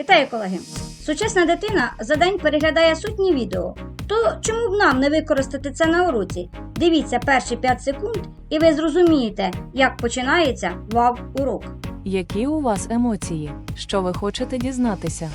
Вітаю, колеги! Сучасна дитина за день переглядає сотні відео. То чому б нам не використати це на уроці? Дивіться перші 5 секунд, і ви зрозумієте, як починається вау урок. Які у вас емоції? Що ви хочете дізнатися?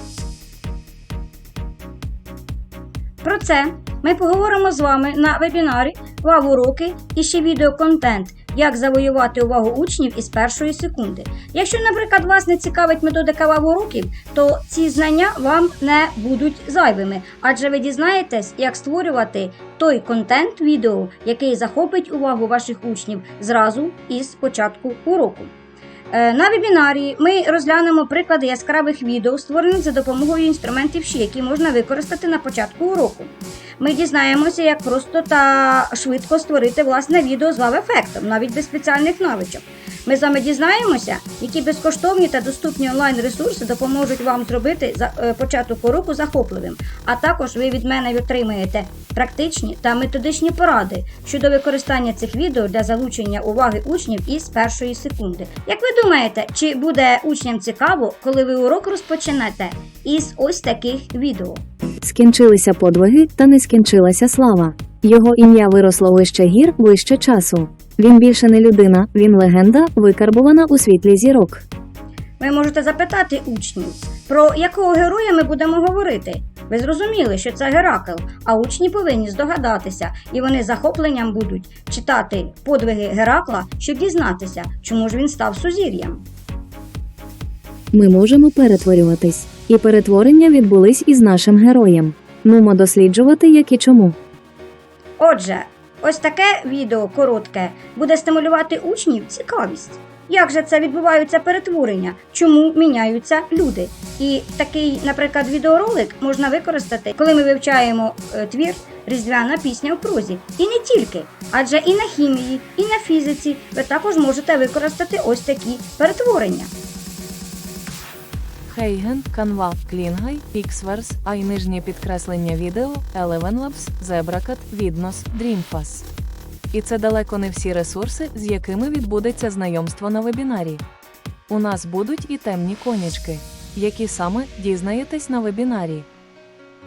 Про це ми поговоримо з вами на вебінарі Вау уроки і ще відеоконтент, як завоювати увагу учнів із першої секунди. Якщо, наприклад, вас не цікавить методика вау уроків, то ці знання вам не будуть зайвими, адже ви дізнаєтесь, як створювати той контент відео, який захопить увагу ваших учнів зразу із початку уроку. Е, На вебінарі ми розглянемо приклади яскравих відео, створених за допомогою інструментів Ші, які можна використати на початку уроку. Ми дізнаємося, як просто та швидко створити власне відео з лав ефектом, навіть без спеціальних навичок. Ми з вами дізнаємося, які безкоштовні та доступні онлайн-ресурси допоможуть вам зробити е, початок уроку захопливим. А також ви від мене отримаєте практичні та методичні поради щодо використання цих відео для залучення уваги учнів із першої секунди. Як ви думаєте, чи буде учням цікаво, коли ви урок розпочнете із ось таких відео? Скінчилися подвиги, та не скінчилася слава. Його ім'я виросло вище гір, вище часу. Він більше не людина, він легенда, викарбувана у світлі зірок. Ви можете запитати учнів, про якого героя ми будемо говорити. Ви зрозуміли, що це Геракл, а учні повинні здогадатися, і вони захопленням будуть читати подвиги Геракла, щоб дізнатися, чому ж він став сузір'ям. Ми можемо перетворюватись, і перетворення відбулись із нашим героєм. Нумо досліджувати, як і чому. Отже, ось таке відео коротке буде стимулювати учнів цікавість. Як же це відбуваються перетворення? Чому міняються люди? І такий, наприклад, відеоролик можна використати, коли ми вивчаємо е, твір Різдвяна пісня в прозі. І не тільки, адже і на хімії, і на фізиці ви також можете використати ось такі перетворення. Хейген, Canva, Клінгай, Pixverse, а нижнє підкреслення відео, Eleven Labs, Zebracat, Vidnos, Dreamfast. І це далеко не всі ресурси, з якими відбудеться знайомство на вебінарі. У нас будуть і темні конячки, які саме дізнаєтесь на вебінарі.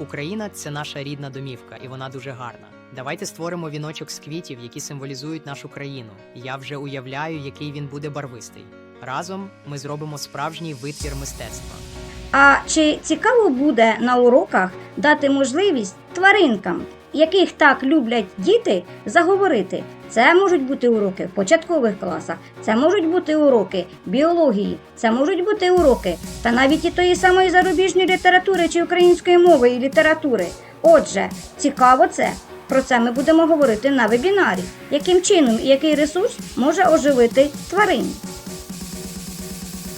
Україна це наша рідна домівка, і вона дуже гарна. Давайте створимо віночок з квітів, які символізують нашу країну. Я вже уявляю, який він буде барвистий. Разом ми зробимо справжній витвір мистецтва. А чи цікаво буде на уроках дати можливість тваринкам, яких так люблять діти, заговорити? Це можуть бути уроки в початкових класах, це можуть бути уроки біології, це можуть бути уроки та навіть і тої самої зарубіжної літератури чи української мови і літератури. Отже, цікаво це. Про це ми будемо говорити на вебінарі. Яким чином і який ресурс може оживити тварин?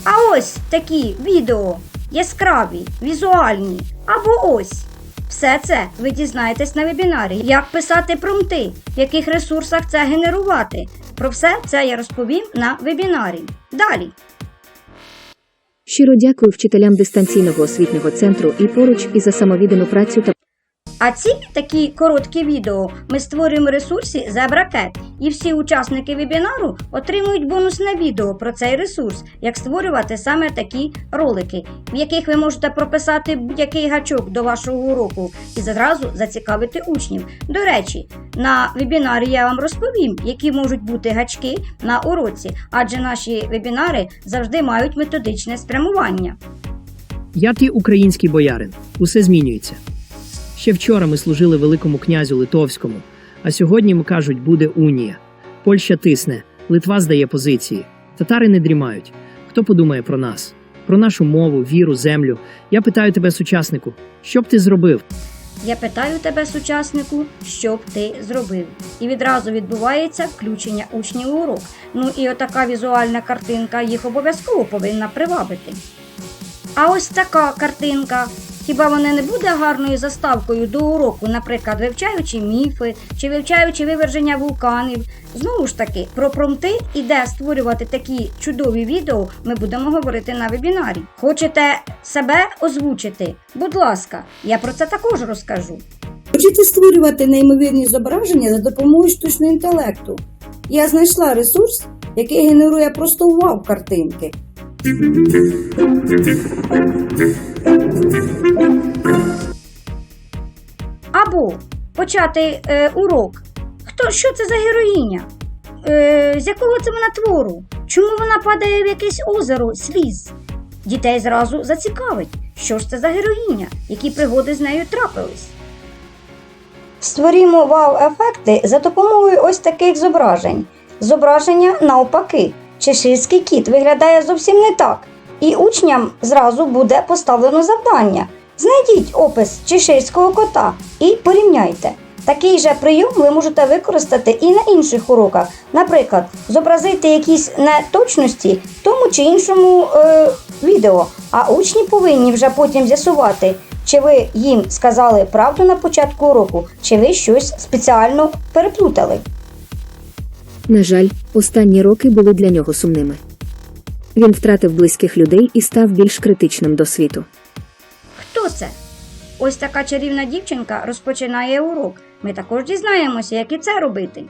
А ось такі відео яскраві, візуальні або ось. Все це ви дізнаєтесь на вебінарі. Як писати промти, в яких ресурсах це генерувати. Про все це я розповім на вебінарі. Далі. Щиро дякую вчителям дистанційного освітнього центру і поруч і за самовіддану працю та А ці такі короткі відео ми створюємо в ресурсі ZebraCat, і всі учасники вебінару отримують бонусне відео про цей ресурс, як створювати саме такі ролики, в яких ви можете прописати будь-який гачок до вашого уроку і зразу зацікавити учнів. До речі, на вебінарі я вам розповім, які можуть бути гачки на уроці, адже наші вебінари завжди мають методичне спрямування. Я ти український боярин. Усе змінюється. Ще вчора ми служили великому князю Литовському, а сьогодні ми кажуть, буде унія. Польща тисне, Литва здає позиції. Татари не дрімають. Хто подумає про нас? Про нашу мову, віру, землю. Я питаю тебе, сучаснику, що б ти зробив? Я питаю тебе, сучаснику, що б ти зробив? І відразу відбувається включення учнів у урок. Ну і отака візуальна картинка їх обов'язково повинна привабити. А ось така картинка. Хіба вона не буде гарною заставкою до уроку, наприклад, вивчаючи міфи чи вивчаючи виверження вулканів? Знову ж таки, про промти і де створювати такі чудові відео ми будемо говорити на вебінарі. Хочете себе озвучити? Будь ласка, я про це також розкажу. Хочете створювати неймовірні зображення за допомогою штучного інтелекту? Я знайшла ресурс, який генерує просто вау картинки. Або почати е, урок. Хто, що це за героїня? Е, з якого це вона твору? Чому вона падає в якесь озеро сліз? Дітей зразу зацікавить, що ж це за героїня, які пригоди з нею трапились. Створімо вау-ефекти за допомогою ось таких зображень. Зображення навпаки. Чеширський кіт виглядає зовсім не так, і учням зразу буде поставлено завдання. Знайдіть опис чеширського кота і порівняйте. Такий же прийом ви можете використати і на інших уроках. Наприклад, зобразити якісь неточності в тому чи іншому е, відео, а учні повинні вже потім з'ясувати, чи ви їм сказали правду на початку уроку, чи ви щось спеціально переплутали. На жаль, останні роки були для нього сумними. Він втратив близьких людей і став більш критичним до світу. Хто це? Ось така чарівна дівчинка розпочинає урок. Ми також дізнаємося, як і це робити.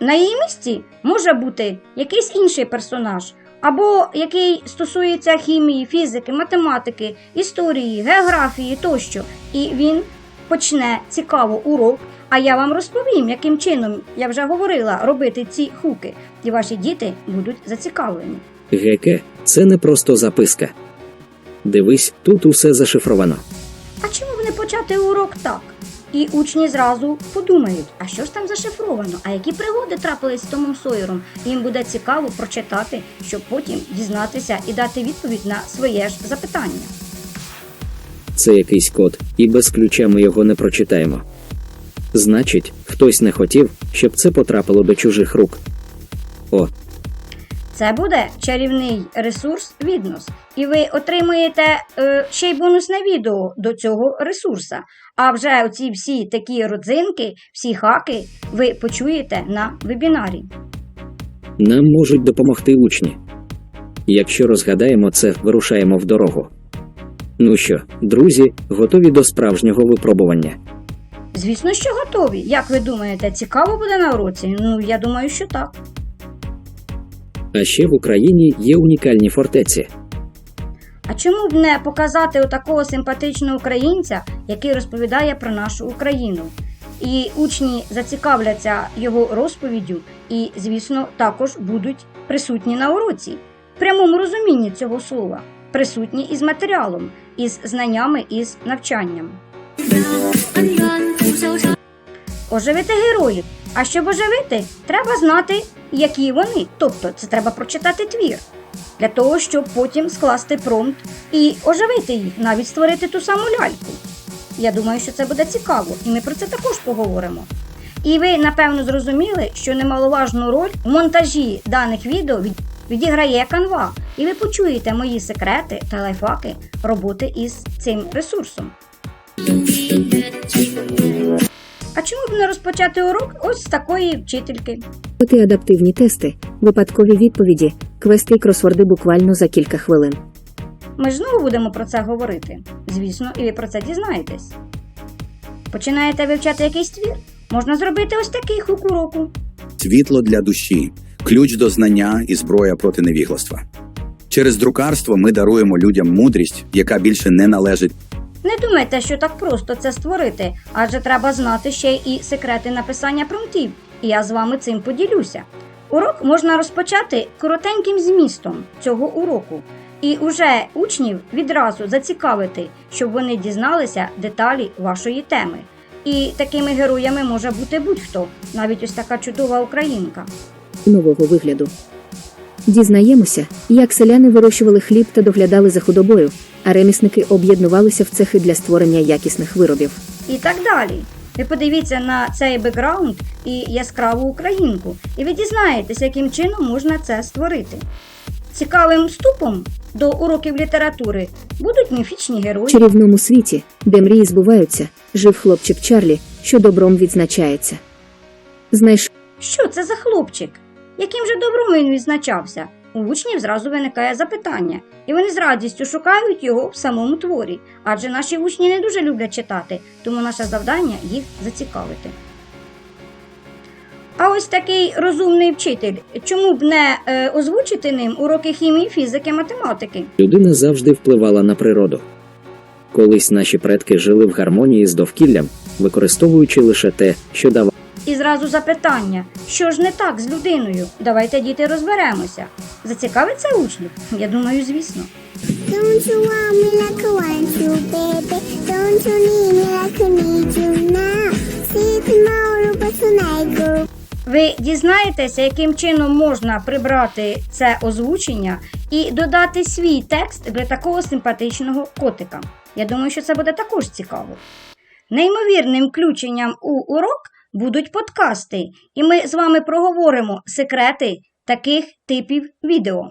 На її місці може бути якийсь інший персонаж, або який стосується хімії, фізики, математики, історії, географії тощо. І він почне цікаво урок. А я вам розповім, яким чином я вже говорила робити ці хуки, і ваші діти будуть зацікавлені. Геке, це не просто записка. Дивись, тут усе зашифровано. А чому б не почати урок так? І учні зразу подумають, а що ж там зашифровано, а які пригоди трапились з Томом Сойером? Їм буде цікаво прочитати, щоб потім дізнатися і дати відповідь на своє ж запитання. Це якийсь код, і без ключа ми його не прочитаємо. Значить, хтось не хотів, щоб це потрапило до чужих рук. О, Це буде чарівний ресурс віднос, і ви отримуєте е, ще й бонусне відео до цього ресурса. А вже оці всі такі родзинки, всі хаки ви почуєте на вебінарі. нам можуть допомогти учні. Якщо розгадаємо це, вирушаємо в дорогу. Ну що, друзі, готові до справжнього випробування. Звісно, що готові. Як ви думаєте, цікаво буде на уроці? Ну, я думаю, що так. А ще в Україні є унікальні фортеці. А чому б не показати отакого симпатичного українця, який розповідає про нашу Україну? І учні зацікавляться його розповіддю і, звісно, також будуть присутні на уроці. В прямому розумінні цього слова, присутні із матеріалом, із знаннями, із навчанням. Оживити героїв. А щоб оживити, треба знати, які вони. Тобто, це треба прочитати твір. Для того, щоб потім скласти промпт і оживити їх, навіть створити ту саму ляльку. Я думаю, що це буде цікаво, і ми про це також поговоримо. І ви, напевно, зрозуміли, що немаловажну роль в монтажі даних відео відіграє Canva, і ви почуєте мої секрети та лайфхаки роботи із цим ресурсом. А чому б не розпочати урок ось з такої вчительки? Оти адаптивні тести, випадкові відповіді, квести й кросворди буквально за кілька хвилин. Ми ж знову будемо про це говорити. Звісно, і ви про це дізнаєтесь. Починаєте вивчати якийсь твір? Можна зробити ось такий хук уроку. світло для душі, ключ до знання і зброя проти невігластва. Через друкарство ми даруємо людям мудрість, яка більше не належить Не думайте, що так просто це створити, адже треба знати ще і секрети написання промптів, і я з вами цим поділюся. Урок можна розпочати коротеньким змістом цього уроку, і уже учнів відразу зацікавити, щоб вони дізналися деталі вашої теми. І такими героями може бути будь-хто, навіть ось така чудова українка. нового вигляду. Дізнаємося, як селяни вирощували хліб та доглядали за худобою, а ремісники об'єднувалися в цехи для створення якісних виробів. і так далі. Ви подивіться на цей бекграунд і яскраву українку, і ви дізнаєтесь, яким чином можна це створити. Цікавим вступом до уроків літератури будуть міфічні В чарівному світі, де мрії збуваються, жив хлопчик Чарлі, що добром відзначається. Знайшов Що це за хлопчик? Яким же добром він відзначався? У учнів зразу виникає запитання, і вони з радістю шукають його в самому творі, адже наші учні не дуже люблять читати, тому наше завдання їх зацікавити. А ось такий розумний вчитель. Чому б не е, озвучити ним уроки хімії, фізики, математики? Людина завжди впливала на природу. Колись наші предки жили в гармонії з довкіллям, використовуючи лише те, що давало. І зразу запитання: що ж не так з людиною? Давайте діти розберемося. Зацікавиться учнів? Я думаю, звісно. Don't you want me like I want you, baby? Don't you need me like I need you now? See tomorrow, but tonight, girl. Ви дізнаєтеся, яким чином можна прибрати це озвучення і додати свій текст для такого симпатичного котика. Я думаю, що це буде також цікаво. Неймовірним включенням у урок будуть подкасти, і ми з вами проговоримо секрети таких типів відео.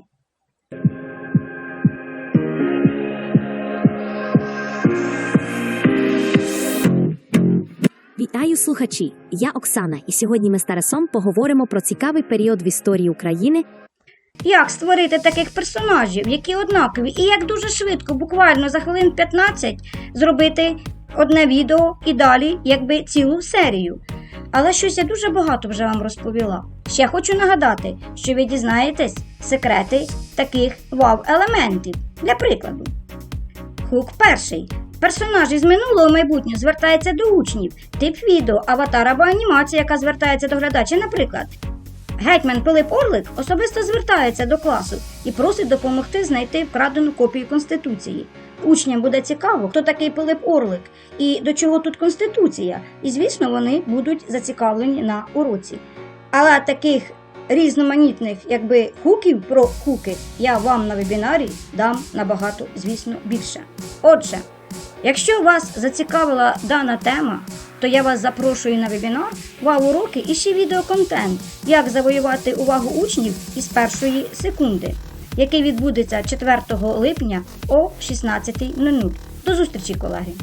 Вітаю слухачі! Я Оксана, і сьогодні ми з Тарасом поговоримо про цікавий період в історії України. Як створити таких персонажів, які однакові, і як дуже швидко, буквально за хвилин 15, зробити одне відео і далі, якби цілу серію. Але щось я дуже багато вже вам розповіла. Ще хочу нагадати, що ви дізнаєтесь секрети таких вау-елементів. Для прикладу. Хук перший. Персонаж із минулого майбутнього звертається до учнів. Тип відео, аватар або анімація, яка звертається до глядача, наприклад. Гетьман Пилип Орлик особисто звертається до класу і просить допомогти знайти вкрадену копію Конституції. Учням буде цікаво, хто такий Пилип Орлик і до чого тут Конституція. І, звісно, вони будуть зацікавлені на уроці. Але таких різноманітних якби хуків про хуки я вам на вебінарі дам набагато, звісно, більше. Отже, якщо вас зацікавила дана тема, то я вас запрошую на вебінар вау уроки і ще відеоконтент, як завоювати увагу учнів із першої секунди, який відбудеться 4 липня о 16.00. До зустрічі, колеги!